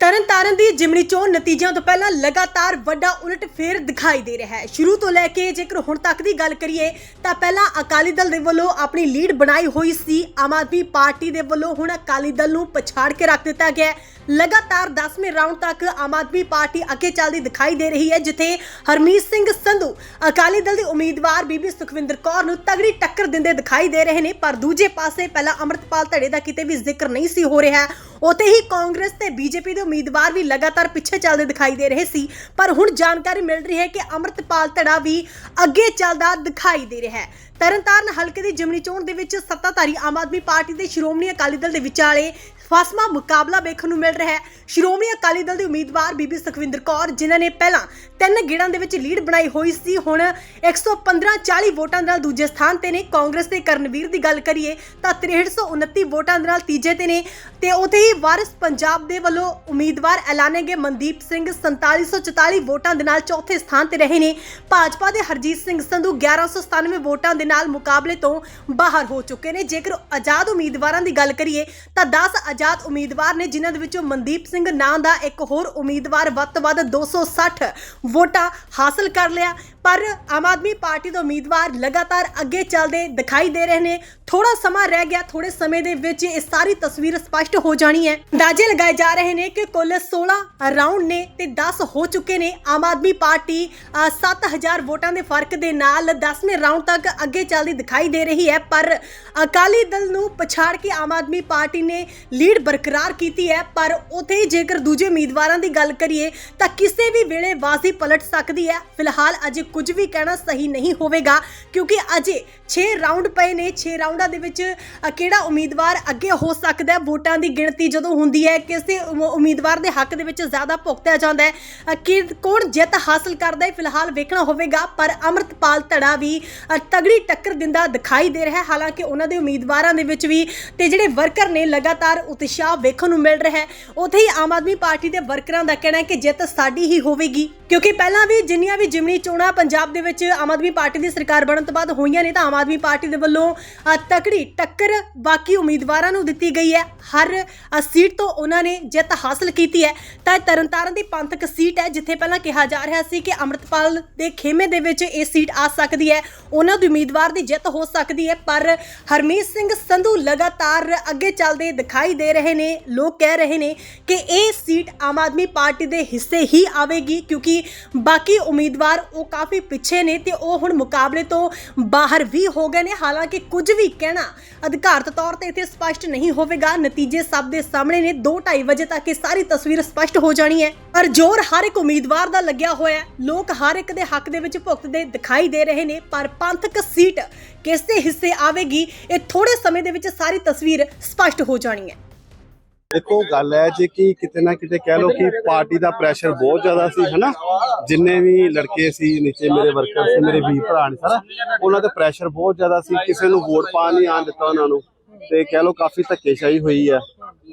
ਤਰਨਤਾਰਨ ਦੀ ਜਿਮਨੀ ਚੋਣ ਨਤੀਜਿਆਂ ਤੋਂ ਪਹਿਲਾਂ ਲਗਾਤਾਰ ਵੱਡਾ ਉਲਟ ਦਿਖਾਈ ਦੇ ਰਿਹਾ ਹੈ। ਸ਼ੁਰੂ ਤੋਂ ਲੈ ਕੇ ਜੇਕਰ ਹੁਣ ਤੱਕ ਦੀ ਗੱਲ ਕਰੀਏ, ਤਾਂ ਪਹਿਲਾਂ ਅਕਾਲੀ ਦਲ ਦੇ ਵੱਲੋਂ ਆਪਣੀ ਲੀਡ ਬਣਾਈ ਹੋਈ ਸੀ। ਆਮ ਆਦਮੀ ਪਾਰਟੀ ਦੇ ਵੱਲੋਂ ਹੁਣ ਅਕਾਲੀ ਦਲ ਨੂੰ ਪਛਾੜ ਕੇ ਰੱਖ ਦਿੱਤਾ ਗਿਆ ਲਗਾਤਾਰ 10ਵੇਂ ਰਾਉਂਡ ਤੱਕ ਆਮ ਆਦਮੀ ਪਾਰਟੀ ਅੱਗੇ ਚੱਲਦੀ ਦਿਖਾਈ ਦੇ ਰਹੀ ਹੈ, ਜਿੱਥੇ ਹਰਮੀਤ ਸਿੰਘ ਸੰਧੂ ਅਕਾਲੀ ਦਲ ਦੇ ਉਮੀਦਵਾਰ ਬੀਬੀ ਸੁਖਵਿੰਦਰ ਕੌਰ ਨੂੰ ਤਗੜੀ ਟੱਕਰ ਦਿੰਦੇ ਦਿਖਾਈ ਦੇ ਰਹੇ ਨੇ, ਪਰ ਦੂਜੇ ਪਾਸੇ ਪਹਿਲਾਂ ਅੰਮ੍ਰਿਤਪਾਲ ਧੜੇ ਦਾ ਕਿਤੇ ਵੀ ਜ਼ਿਕਰ ਨਹੀਂ ਸੀ ਹੋ ਰਿਹਾ। ਉਤੇ ਹੀ ਕਾਂਗਰਸ ਤੇ ਬੀਜੇਪੀ ਦੇ ਉਮੀਦਵਾਰ ਵੀ ਲਗਾਤਾਰ ਪਿੱਛੇ ਚੱਲਦੇ ਦਿਖਾਈ ਦੇ ਰਹੇ ਸੀ। ਪਰ ਹੁਣ ਜਾਣਕਾਰੀ ਮਿਲ ਰਹੀ ਹੈ ਕਿ ਅੰਮ੍ਰਿਤਪਾਲ ਧੜਾ ਵੀ ਅੱਗੇ ਚੱਲਦਾ ਦਿਖਾਈ ਦੇ ਰਿਹਾ ਹੈ। ਤਰਨਤਾਰਨ ਹਲਕੇ ਦੀ ਜਿਮਨੀ ਚੋਣ ਦੇ ਵਿੱਚ ਸੱਤਾਧਾਰੀ ਆਮ ਆਦਮੀ ਪਾਰਟੀ ਦੇ ਸ਼੍ਰੋਮਣੀ ਅਕਾਲੀ ਦਲ ਦੇ ਵਿਚਾਲੇ ਫਾਸਮਾ ਮੁਕਾਬਲਾ ਵੇਖਣ ਨੂੰ ਮਿਲ ਰਿਹਾ ਹੈ। ਸ਼੍ਰੋਮਣੀ ਅਕਾਲੀ ਦਲ ਦੇ ਉਮੀਦਵਾਰ ਬੀਬੀ ਸੁਖਵਿੰਦਰ ਕੌਰ, ਜਿਨ੍ਹਾਂ ਨੇ ਪਹਿਲਾਂ ਤਿੰਨ ਗੇੜਾਂ ਦੇ ਵਿੱਚ ਲੀਡ ਬਣਾਈ ਹੋਈ ਸੀ, ਹੁਣ 115 40 ਵੋਟਾਂ ਦੇ ਨਾਲ ਦੂਜੇ ਸਥਾਨ ਤੇ ਨੇ। ਕਾਂਗਰਸ ਦੇ ਕਰਨਵੀਰ ਦੀ ਗੱਲ ਕਰੀਏ ਤਾਂ 6329 ਵੋਟਾਂ ਦੇ ਨਾਲ ਤੀਜੇ ਤੇ ਨੇ ਤੇ ਉਥੇ ਹੀ ਵਾਰਿਸ ਪੰਜਾਬ ਦੇ ਵੱਲੋਂ ਉਮੀਦਵਾਰ ਐਲਾਨੇ ਗਏ ਮਨਦੀਪ ਸਿੰਘ 4744 ਵੋਟਾਂ ਦੇ ਨਾਲ ਚੌਥੇ ਸਥਾਨ ਤੇ ਰਹੇ ਨੇ। ਭਾਜਪਾ ਦੇ ਹਰਜੀਤ ਸਿੰਘ ਸੰਧੂ 1197 ਵੋਟਾਂ ਦੇ ਨਾਲ ਮੁਕਾਬਲੇ ਤੋਂ ਬਾਹਰ ਹੋ ਚੁੱਕੇ ਨੇ। ਜੇਕਰ ਆਜ਼ਾਦ ਉਮੀਦਵਾਰਾਂ ਦੀ ਗੱਲ ਕਰੀਏ ਤਾਂ 10 ਆਜ਼ਾਦ ਉਮੀਦਵਾਰ ਨੇ, ਜਿਨ੍ਹਾਂ ਦੇ ਵਿੱਚੋਂ ਮਨਦੀਪ ਸਿੰਘ ਨਾਂ ਦਾ ਇੱਕ ਹੋਰ ਉਮੀਦਵਾਰ ਵੱਧ ਤੋਂ ਵੱਧ 260 ਵੋਟਾਂ ਹਾਸਲ ਕਰ ਲਿਆ। ਪਰ ਆਮ ਆਦਮੀ ਪਾਰਟੀ ਦੇ ਉਮੀਦਵਾਰ ਲਗਾਤਾਰ ਅੱਗੇ ਚੱਲਦੇ ਦਿਖਾਈ ਦੇ ਰਹੇ ਨੇ। ਥੋੜਾ ਸਮਾਂ ਰਹਿ ਗਿਆ ਥੋੜੇ ਸਮੇਂ ਦੇ ਵਿੱਚ ਇਹ ਸਾਰੀ ਤਸਵੀਰ ਸਪਸ਼ਟ ਹੋ ਜਾਣੀ ਹੈ। ਅੰਦਾਜ਼ੇ ਲਗਾਏ ਜਾ ਰਹੇ ਨੇ ਕਿ ਕੁੱਲ 16 ਰਾਉਂਡ ਨੇ ਤੇ 10 ਹੋ ਚੁੱਕੇ ਨੇ। ਆਮ ਆਦਮੀ ਪਾਰਟੀ 7000 ਵੋਟਾਂ ਦੇ ਫ਼ਰਕ ਦੇ ਨਾਲ 10ਵੇਂ ਰਾਉਂਡ ਤੱਕ ਅੱਗੇ ਚੱਲਦੀ ਦਿਖਾਈ ਦੇ ਰਹੀ ਹੈ। ਪਰ ਅਕਾਲੀ ਦਲ ਨੂੰ ਪਛਾੜ ਕੇ ਆਮ ਆਦਮੀ ਪਾਰਟੀ ਨੇ ਲੀਡ ਬਰਕਰਾਰ ਕੀਤੀ ਹੈ, ਪਰ ਉਥੇ ਜੇਕਰ ਦੂਜੇ ਉਮੀਦਵਾਰਾਂ ਦੀ ਗੱਲ ਕਰੀਏ, ਤਾਂ ਕਿਸੇ ਵੀ ਵੇਲੇ ਬਾਜ਼ੀ ਪਲਟ ਸਕਦੀ ਹੈ। ਫਿਲਹਾਲ ਅਜੇ ਕੁਝ ਵੀ ਕਹਿਣਾ ਸਹੀ ਨਹੀਂ ਹੋਵੇਗਾ, ਕਿਉਂਕਿ ਅਜੇ 6 ਰਾਉਂਡ ਪਏ ਨੇ। 6 ਰਾਉਂਡਾਂ ਦੇ ਵਿੱਚ ਕਿਹੜਾ ਉਮੀਦਵਾਰ ਅੱਗੇ ਹੋ ਸਕਦਾ ਹੈ? ਵੋਟਾਂ ਦੀ ਗਿਣਤੀ ਜਦੋਂ ਹੁੰਦੀ ਹੈ, ਕਿਸੇ ਉਮੀਦਵਾਰ ਦੇ ਹੱਕ ਦੇ ਵਿੱਚ ਜ਼ਿਆਦਾ ਭੁਗਤਿਆ ਜਾਂਦਾ ਹੈ। ਕਿ, ਕੌਣ ਜਿੱਤ ਹਾਸਲ ਕਰਦਾ ਹੈ, ਫਿਲਹਾਲ ਵੇਖਣਾ ਹੋਵੇਗਾ, ਪਰ ਅੰਮ੍ਰਿਤਪਾਲ ਧੜਾ ਵੀ ਤਗੜੀ ਟੱਕਰ ਦਿੰਦਾ ਦਿਖਾਈ ਦੇ ਰਿਹਾ ਹਾਲਾਂਕਿ ਉਹਨਾਂ ਦੇ ਉਮੀਦਵਾਰਾਂ ਦੇ ਵਿੱਚ ਵੀ ਤੇ ਜਿਹੜੇ ਵਰਕਰ ਨੇ ਲਗਾਤਾਰ ਉਤਸ਼ਾਹ ਵੇਖਣ ਨੂੰ ਮਿਲ ਰਿਹਾ ਹੈ। ਉੱਥੇ ਹੀ ਆਮ ਆਦਮੀ ਪਾਰਟੀ ਦੇ ਵਰਕਰਾਂ ਦਾ ਕਹਿਣਾ ਹੈ ਕਿ ਜਿੱਤ ਸਾਡੀ ਹੀ ਹੋਵੇਗੀ। ਕਿਉਂਕਿ ਪਹਿਲਾਂ ਵੀ ਜਿੰਨੀਆਂ ਵੀ ਜਿਮਨੀ ਚੋਣਾਂ ਪੰਜਾਬ ਦੇ ਵਿੱਚ ਆਮ ਆਦਮੀ ਪਾਰਟੀ ਦੀ ਸਰਕਾਰ ਬਣਨ ਤੋਂ ਬਾਅਦ ਹੋਈਆਂ ਨੇ ਤਾਂ ਆਮ ਆਦਮੀ ਪਾਰਟੀ ਦੇ ਵੱਲੋਂ ਤਕੜੀ ਟੱਕਰ ਬਾਕੀ ਉਮੀਦਵਾਰਾਂ ਨੂੰ ਦਿੱਤੀ ਗਈ ਹੈ। ਹਰ ਸੀਟ ਤੋਂ ਉਹਨਾਂ ਨੇ ਜਿੱਤ ਹਾਸਲ ਕੀਤੀ ਹੈ। ਤਾਂ ਤਰਨਤਾਰਨ ਦੀ ਪੰਥਕ ਸੀਟ ਹੈ, ਜਿੱਥੇ ਪਹਿਲਾਂ ਕਿਹਾ ਜਾ ਰਿਹਾ ਸੀ ਕਿ ਅੰਮ੍ਰਿਤਪਾਲ ਦੇ ਖੇਮੇ ਦੇ ਵਿੱਚ ਇਹ ਸੀਟ ਆ ਸਕਦੀ ਹੈ। ਉਹਨਾਂ ਦੇ ਉਮੀਦਵਾਰ ਦੀ ਜਿੱਤ ਹੋ ਸਕਦੀ ਹੈ, ਪਰ ਹਰਮੀਤ ਸਿੰਘ ਸੰਧੂ ਲਗਾਤਾਰ ਅੱਗੇ ਚੱਲਦੇ ਦਿਖਾਈ ਦੇ ਰਹੇ ਨੇ, ਲੋਕ ਕਹਿ ਰਹੇ ਨੇ ਕਿ ਇਹ ਸੀਟ ਆਮ ਆਦਮੀ ਪਾਰਟੀ ਦੇ ਹਿੱਸੇ ਹੀ ਆਵੇਗੀ ਕਿਉਂਕਿ ਬਾਕੀ ਉਮੀਦਵਾਰ ਉਹ ਕਾਫੀ ਪਿੱਛੇ ਨੇ ਤੇ ਉਹ ਹੁਣ ਮੁਕਾਬਲੇ ਤੋਂ ਬਾਹਰ ਵੀ ਹੋ ਗਏ ਨੇ। ਹਾਲਾਂਕਿ ਕੁਝ ਵੀ ਕਹਿਣਾ ਅਧਿਕਾਰਤ ਤੌਰ ਤੇ ਇੱਥੇ ਸਪਸ਼ਟ ਨਹੀਂ ਹੋਵੇਗਾ। ਨਤੀਜੇ ਸਭ ਦੇ ਸਾਹਮਣੇ ਨੇ। 2:30 ਵਜੇ ਤੱਕ ਇਹ ਸਾਰੀ ਤਸਵੀਰ ਸਪਸ਼ਟ ਹੋ ਜਾਣੀ ਹੈ। ਪਰ ਜ਼ੋਰ ਹਰ ਇੱਕ ਉਮੀਦਵਾਰ ਦਾ ਲੱਗਿਆ ਹੋਇਆ ਹੈ। ਲੋਕ ਹਰ ਇੱਕ ਦੇ ਹੱਕ ਦੇ ਵਿੱਚ ਭੁਗਤਦੇ ਦਿਖਾਈ ਦੇ ਰਹੇ ਨੇ। ਪਰ ਪੰਥਕ ਸੀਟ ਕਿਸ ਦੇ ਹਿੱਸੇ ਆਵੇਗੀ, ਇਹ ਥੋੜੇ ਸਮੇਂ ਦੇ ਵਿੱਚ ਸਾਰੀ ਤਸਵੀਰ ਸਪਸ਼ਟ ਹੋ ਜਾਣੀ ਹੈ। ਦੇਖੋ, ਗੱਲ ਹੈ ਜੇ ਕਿ ਕਿਤੇ ਨਾ ਕਿਤੇ ਕਹਿ ਲਓ ਕਿ ਪਾਰਟੀ ਦਾ ਪ੍ਰੈਸ਼ਰ ਬਹੁਤ ਜ਼ਿਆਦਾ ਸੀ, ਹਨਾ? ਜਿੰਨੇ ਵੀ ਲੜਕੇ ਸੀ, ਨੀਚੇ ਮੇਰੇ ਵਰਕਰ ਸੀ, ਮੇਰੇ ਵੀਰ ਭਰਾ ਨੇ ਸਾਰਾ, ਉਹਨਾਂ ਤੇ ਪ੍ਰੈਸ਼ਰ ਬਹੁਤ ਜ਼ਿਆਦਾ ਸੀ, ਕਿਸੇ ਨੂੰ ਵੋਟ ਪਾਣ ਨਹੀਂ ਆਣ ਦਿੱਤਾ ਉਹਨਾਂ ਨੂੰ। ਤੇ ਕਹਿ ਲੋ ਕਾਫੀ ਧੱਕੇਸ਼ਾਹੀ ਹੋਈ ਹੈ।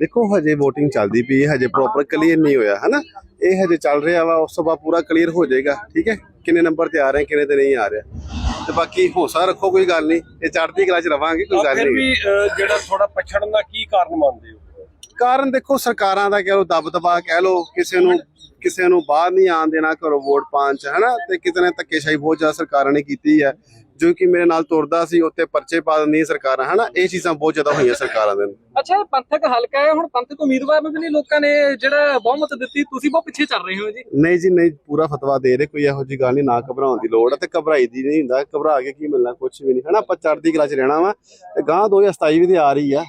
ਦੇਖੋ ਹਜੇ VOTING ਚੱਲਦੀ ਪਈ ਹੈ ਹਜੇ ਪ੍ਰੋਪਰ ਕਲੀਅਰ ਨਹੀਂ ਹੋਇਆ ਹਨਾ? ਇਹ ਹਜੇ ਚੱਲ ਰਿਹਾ ਵਾ ਉਸ ਤੋਂ ਬਾਅਦ ਪੂਰਾ ਕਲੀਅਰ ਹੋ ਜਾਏਗਾ ਠੀਕ ਹੈ? ਕਿੰਨੇ ਨੰਬਰ ਤੇ ਆ ਰਹੇ ਕਿੰਨੇ ਤੇ ਨਹੀਂ ਆ ਰਿਹਾ। ਤੇ ਬਾਕੀ ਹੌਸਲਾ ਰੱਖੋ ਕੋਈ ਗੱਲ ਨਹੀਂ ਇਹ ਚੜ੍ਹਦੀ ਕਲਾ ਚ ਰਵਾਂਗੇ ਕੋਈ ਗੱਲ ਫਿਰ ਨਹੀਂ। ਵੀ ਅਹ, ਜਿਹੜਾ ਥੋੜਾ ਪਛੜਨ ਦਾ ਕੀ ਕਾਰਨ ਮੰਨਦੇ ਹੋ? ਕਾਰਨ ਦੇਖੋ ਸਰਕਾਰਾਂ ਦਾ ਕਹਿ ਲੋ ਦਬ ਦਬਾ ਕਹਿ ਲੋ ਕਿਸੇ ਨੂੰ ਕਿਸੇ ਨੂੰ ਬਾਹਰ ਨਹੀਂ ਆਣ ਦੇਣਾ ਘਰੋਂ ਵੋਟ ਪਾਉਣ ਚ ਹਨਾ? ਤੇ ਕਿਤੇ ਨਾ ਧੱਕੇਸ਼ਾਹੀ ਬਹੁਤ ਜ਼ਿਆਦਾ ਸਰਕਾਰਾਂ ਨੇ ਕੀਤੀ ਹੈ। ਜੋ ਕਿ ਮੇਰੇ ਨਾਲ ਤੁਰਦਾ ਸੀ ਉੱਤੇ ਪਰਚੇ ਪਾ ਦਿੰਦੀਆਂ ਸਰਕਾਰਾਂ ਹਨਾ? ਇਹ ਚੀਜ਼ਾਂ ਬਹੁਤ ਜ਼ਿਆਦਾ ਹੋਈਆਂ ਸਰਕਾਰਾਂ ਦੇ। ਅੱਛਾ ਪੰਥਕ ਹਲਕਾ ਹੈ ਹੁਣ ਪੰਥਕ ਉਮੀਦਵਾਰ ਨੂੰ ਵੀ ਨਹੀਂ ਲੋਕਾਂ ਨੇ ਜਿਹੜਾ ਬਹੁਮਤ ਦਿੱਤੀ ਤੁਸੀਂ ਬਹੁਤ ਪਿੱਛੇ ਚੱਲ ਰਹੇ ਹੋ ਜੀ। ਨਹੀਂ ਜੀ ਨਹੀਂ ਪੂਰਾ ਫਤਵਾ ਦੇ ਰਹੇ ਕੋਈ ਇਹੋ ਜੀ ਗੱਲ ਨਹੀਂ ਨਾ ਘਬਰਾਉਣ ਦੀ ਲੋੜ ਹੈ ਤੇ ਘਬਰਾਈ ਦੀ ਨਹੀਂ ਹੁੰਦਾ ਘਬਰਾ ਕੇ ਕੀ ਮਿਲਣਾ ਕੁਝ ਵੀ ਨਹੀਂ ਹਨਾ? ਆਪਾਂ ਚੜ੍ਹਦੀ ਕਲਾ ਚ ਰਹਿਣਾ ਵਾ। ਤੇ ਗਾਂ 2027 ਵੀ ਤੇ ਆ ਰਹੀ ਆ।